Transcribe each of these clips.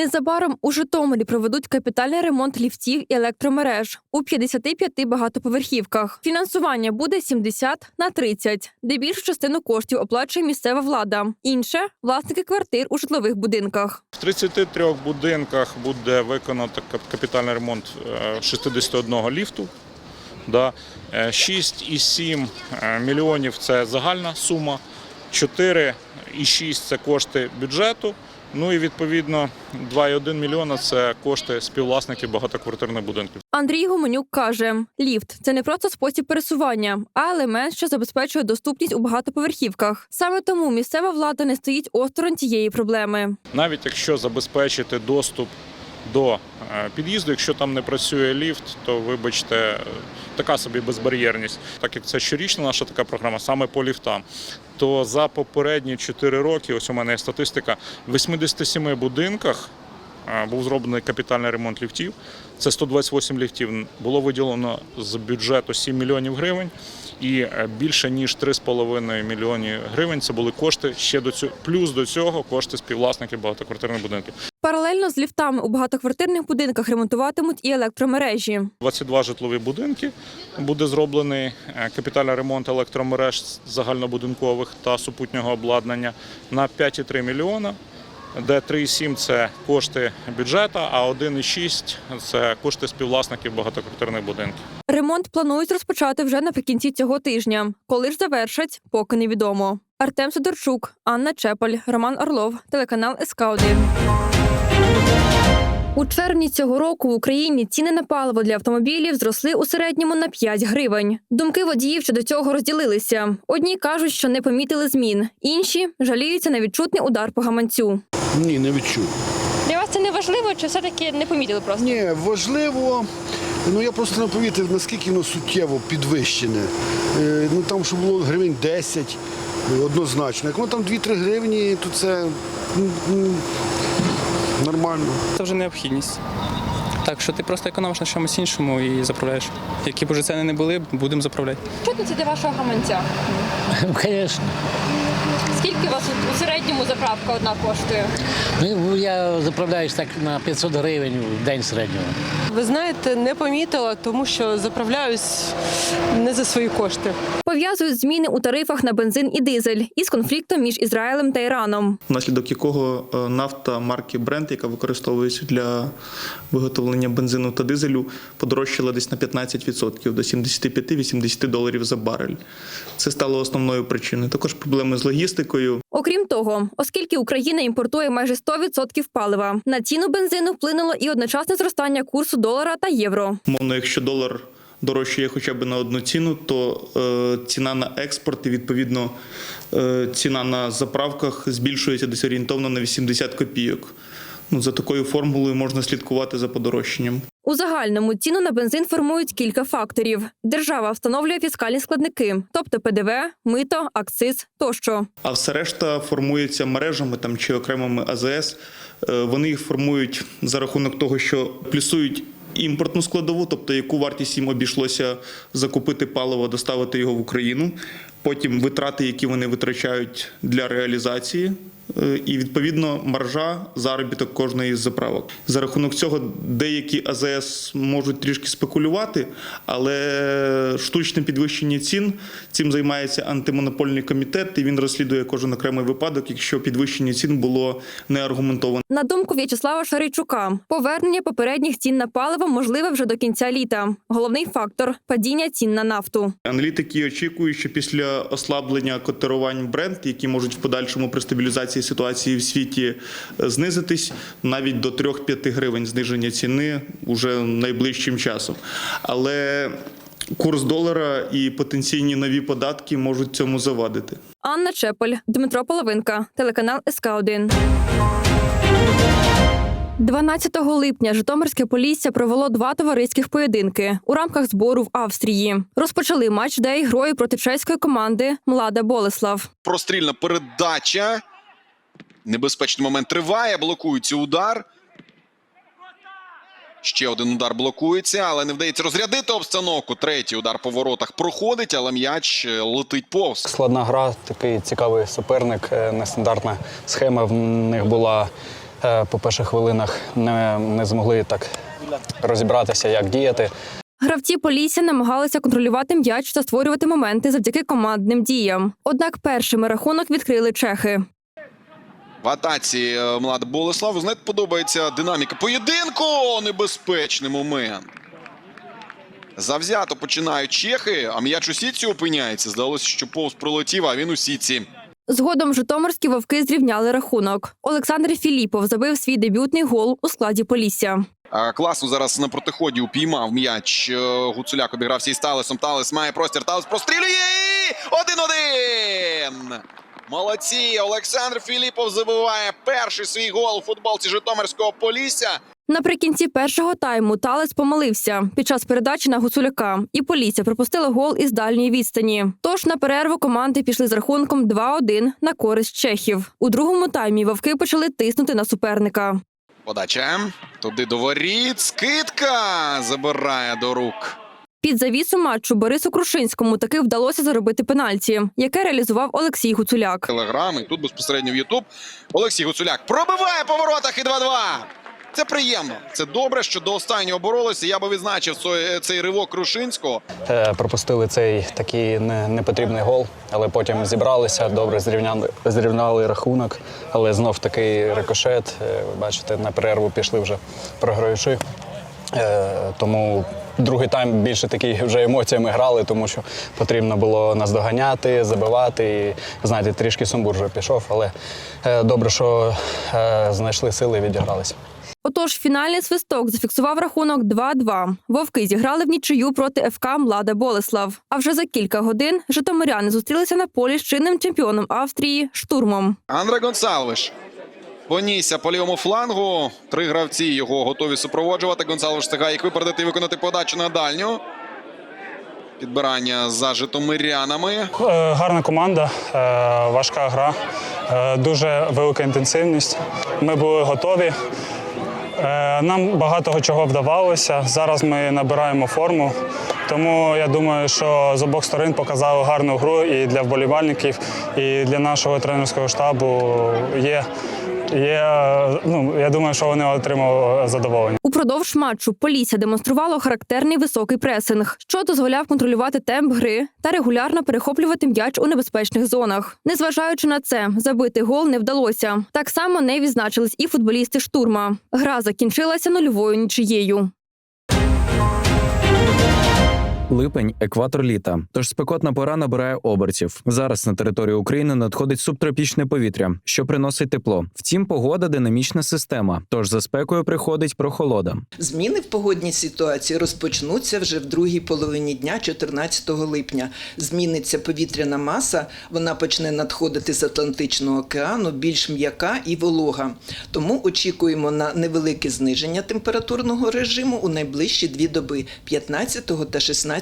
Незабаром у Житомирі проведуть капітальний ремонт ліфтів і електромереж у 55 багатоповерхівках. Фінансування буде 70 на 30, де більшу частину коштів оплачує місцева влада. Інше власники квартир у житлових будинках. В 33 будинках буде виконано капітальний ремонт е, 61 ліфту. Е, 6,7 е, мільйонів це загальна сума, 4,6 це кошти бюджету. Ну і відповідно 2,1 мільйона це кошти співвласників багатоквартирних будинків. Андрій Гуменюк каже: ліфт це не просто спосіб пересування, а елемент, що забезпечує доступність у багатоповерхівках. Саме тому місцева влада не стоїть осторонь цієї проблеми. Навіть якщо забезпечити доступ до е, під'їзду, якщо там не працює ліфт, то вибачте, е, така собі безбар'єрність. Так як це щорічна наша така програма, саме по ліфтам, то за попередні 4 роки, ось у мене є статистика, в 87 будинках був зроблений капітальний ремонт ліфтів. Це 128 ліфтів. Було виділено з бюджету 7 мільйонів гривень. І е, більше ніж 3,5 мільйони гривень це були кошти ще до цього, плюс до цього кошти співвласників багатоквартирних будинків. Паралельно з ліфтами у багатоквартирних будинках ремонтуватимуть і електромережі. 22 житлові будинки буде зроблений е, капітальний ремонт електромереж загальнобудинкових та супутнього обладнання на 5,3 мільйона. Де 3,7 – це кошти бюджету, а 1,6 – це кошти співвласників багатоквартирних будинків. Ремонт планують розпочати вже наприкінці цього тижня. Коли ж завершать, поки невідомо. Артем Сидорчук, Анна Чепель, Роман Орлов, телеканал СК 1 У червні цього року в Україні ціни на паливо для автомобілів зросли у середньому на 5 гривень. Думки водіїв щодо цього розділилися. Одні кажуть, що не помітили змін, інші жаліються на відчутний удар по гаманцю. Ні, не відчув. Для вас це не важливо, чи все-таки не помітили просто? Ні, важливо. Ну я просто не повірив, наскільки воно суттєво підвищене. Е, ну там, що було гривень 10, е, однозначно. Як воно там 2-3 гривні, то це нормально. Це вже необхідність. Так що ти просто економиш на чомусь іншому і заправляєш. Які б уже ціни не були, будемо заправляти. Що це для вашого гаманця? Звісно. Скільки у вас у середньому заправка одна коштує? Ну, я заправляюсь так на 500 гривень в день середнього. Ви знаєте, не помітила, тому що заправляюсь не за свої кошти. Пов'язують зміни у тарифах на бензин і дизель із конфліктом між Ізраїлем та Іраном. внаслідок якого е, нафта марки Brent, яка використовується для виготовлення бензину та дизелю, подорожчала десь на 15% до 75-80 доларів за барель. Це стало основною причиною. Також проблеми з логістикою. Окрім того, оскільки Україна імпортує майже 100% палива, на ціну бензину вплинуло і одночасне зростання курсу долара та євро. Мовно, якщо долар дорожчає хоча б на одну ціну, то е, ціна на експорт і відповідно е, ціна на заправках збільшується десь орієнтовно на 80 копійок. Ну, за такою формулою можна слідкувати за подорожчанням. У загальному ціну на бензин формують кілька факторів. Держава встановлює фіскальні складники, тобто ПДВ, мито, акциз тощо. А все решта формується мережами там чи окремими АЗС. Е, Вони їх формують за рахунок того, що плюсують імпортну складову, тобто яку вартість їм обійшлося закупити паливо, доставити його в Україну. Потім витрати, які вони витрачають для реалізації. Е, І відповідно маржа заробіток кожної з заправок. За рахунок цього деякі АЗС можуть трішки спекулювати, але штучне підвищення цін цим займається антимонопольний комітет, і він розслідує кожен окремий випадок, якщо підвищення цін було не аргументовано. На думку В'ячеслава Шарийчука, повернення попередніх цін на паливо можливе вже до кінця літа. Головний фактор падіння цін на нафту. Аналітики очікують, що після ослаблення котирувань бренд, які можуть в подальшому при стабілізації ситуації в світі е, знизитись, навіть до 3-5 гривень зниження ціни уже найближчим часом. Але курс долара і потенційні нові податки можуть цьому завадити. Анна Чепель, Дмитро Половинка, телеканал СК 1 12 липня Житомирське Полісся провело два товариських поєдинки у рамках збору в Австрії. Розпочали матч дей грою проти чеської команди Млада Болеслав. прострільна передача. Небезпечний момент триває, блокується удар. Ще один удар блокується, але не вдається розрядити обстановку. Третій удар по воротах проходить, але м'яч е, летить повз. Складна гра, такий цікавий суперник, е, нестандартна схема в них була. е, по перших хвилинах не, не змогли так розібратися, як діяти. Гравці Полісся намагалися контролювати м'яч та створювати моменти завдяки командним діям. Однак першими рахунок відкрили чехи. В атаці е, Млад Болеслав. Знаєте, подобається динаміка поєдинку. Небезпечний момент. Завзято починають чехи, а м'яч у сітці опиняється. Здалося, що повз пролетів, а він у сітці. Згодом житомирські вовки зрівняли рахунок. Олександр Філіпов забив свій дебютний гол у складі Полісся. А, Класно зараз на протиході упіймав м'яч. е, Гуцуляк обігрався із Талесом. Талес має простір. Талес прострілює. Один-один. Молодці. Олександр Філіпов забиває перший свій гол у футболці Житомирського Полісся. Наприкінці першого тайму Талес помилився під час передачі на Гуцуляка, і Полісся пропустила гол із дальньої відстані. Тож на перерву команди пішли з рахунком 2-1 на користь чехів. У другому таймі вовки почали тиснути на суперника. Подача. Туди до воріт. Скидка забирає до рук. Під завісу матчу Борису Крушинському таки вдалося заробити пенальті, яке реалізував Олексій Гуцуляк. Телеграм і тут безпосередньо в Ютуб. Олексій Гуцуляк пробиває по воротах і 2-2. Це приємно. Це добре, що до останнього боролися. Я би відзначив цей, цей ривок Крушинського. Е, Пропустили цей такий не- непотрібний гол, але потім зібралися, добре зрівняли, зрівняли рахунок, але знов такий рикошет. Е, Ви бачите, на перерву пішли вже програючи. Е, Тому другий тайм більше такий вже емоціями грали, тому що потрібно було наздоганяти, забивати. І, знаєте, трішки сумбур вже пішов, але е, добре, що е, знайшли сили і відігралися. Отож, фінальний свисток зафіксував рахунок 2-2. Вовки зіграли в нічию проти ФК Млада Болеслав. А вже за кілька годин житомиряни зустрілися на полі з чинним чемпіоном Австрії штурмом. Андре Гонсалвиш. Понісся по лівому флангу. Три гравці його готові супроводжувати. Гонсалвиш встигає їх випередити і виконати подачу на дальню. Підбирання за житомирянами. Е, Гарна команда, е, важка гра, е, дуже велика інтенсивність. Ми були готові. Нам багато чого вдавалося. Зараз ми набираємо форму. Тому я думаю, що з обох сторон показали гарну гру і для вболівальників, і для нашого тренерського штабу є. Е, ну, я думаю, що вони отримали задоволення. Упродовж матчу Полісся демонструвало характерний високий пресинг, що дозволяв контролювати темп гри та регулярно перехоплювати м'яч у небезпечних зонах. Незважаючи на це, забити гол не вдалося. Так само не відзначились і футболісти штурма. Гра закінчилася нульовою нічиєю. Липень екватор літа. Тож спекотна пора набирає обертів. Зараз на територію України надходить субтропічне повітря, що приносить тепло. Втім, погода динамічна система. Тож за спекою приходить прохолода. Зміни в погодній ситуації розпочнуться вже в другій половині дня, 14 липня. Зміниться повітряна маса, вона почне надходити з Атлантичного океану, більш м'яка і волога. Тому очікуємо на невелике зниження температурного режиму у найближчі дві доби 15 та 16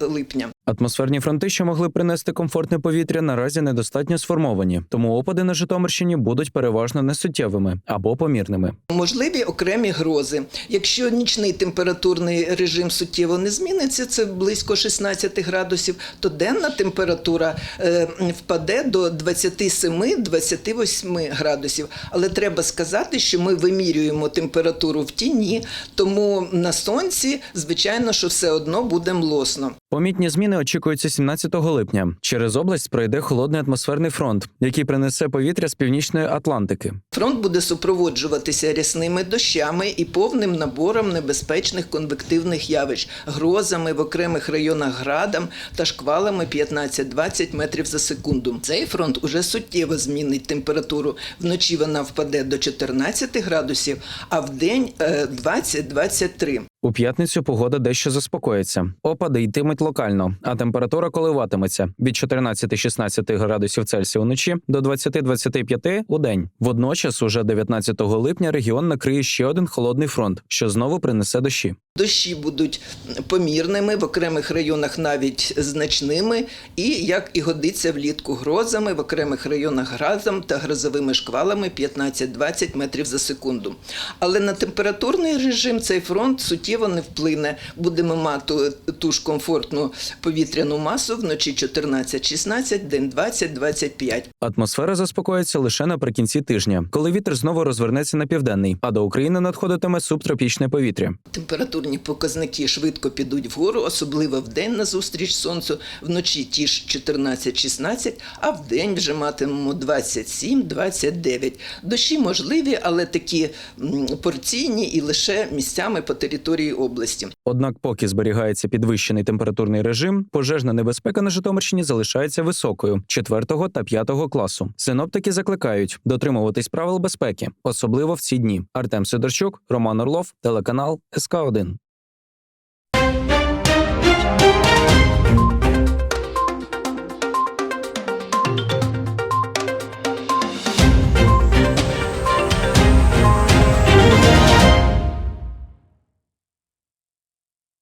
липня. Атмосферні фронти, що могли принести комфортне повітря, наразі недостатньо сформовані, тому опади на Житомирщині будуть переважно несуттєвими або помірними. Можливі окремі грози. Якщо нічний температурний режим суттєво не зміниться, це близько 16 градусів, то денна температура е, впаде до 27-28 градусів. Але треба сказати, що ми вимірюємо температуру в тіні, тому на сонці, звичайно, що все одно буде млосно. Помітні зміни очікуються 17 липня. Через область пройде холодний атмосферний фронт, який принесе повітря з північної Атлантики. Фронт буде супроводжуватися рясними дощами і повним набором небезпечних конвективних явищ, грозами в окремих районах градом та шквалами 15-20 метрів за секунду. Цей фронт уже суттєво змінить температуру. Вночі вона впаде до 14 градусів, а в день е, 20-23. У п'ятницю погода дещо заспокоїться. Опади йтимуть локально, а температура коливатиметься від 14-16 градусів Цельсія вночі до 20-25 у день. Водночас, уже 19 липня, регіон накриє ще один холодний фронт, що знову принесе дощі. Дощі будуть помірними, в окремих районах навіть значними, і як і годиться влітку грозами, в окремих районах гразом та грозовими шквалами 15-20 метрів за секунду. Але на температурний режим цей фронт суттєво не вплине. Будемо мати ту ж комфортну повітряну масу вночі 14-16, день 20-25. Атмосфера заспокоїться лише наприкінці тижня, коли вітер знову розвернеться на південний, а до України надходитиме субтропічне повітря. Температурні показники швидко підуть вгору, особливо в день назустріч сонцю, вночі ті ж 14-16, а в день вже матимемо 27-29. Дощі можливі, але такі порційні і лише місцями по території області. Однак, поки зберігається підвищений температурний режим, пожежна небезпека на Житомирщині залишається високою 4 та 5 класу. Синоптики закликають дотримуватись правил безпеки, особливо в ці дні. Артем Сидорчук, Роман Орлов, телеканал СК 1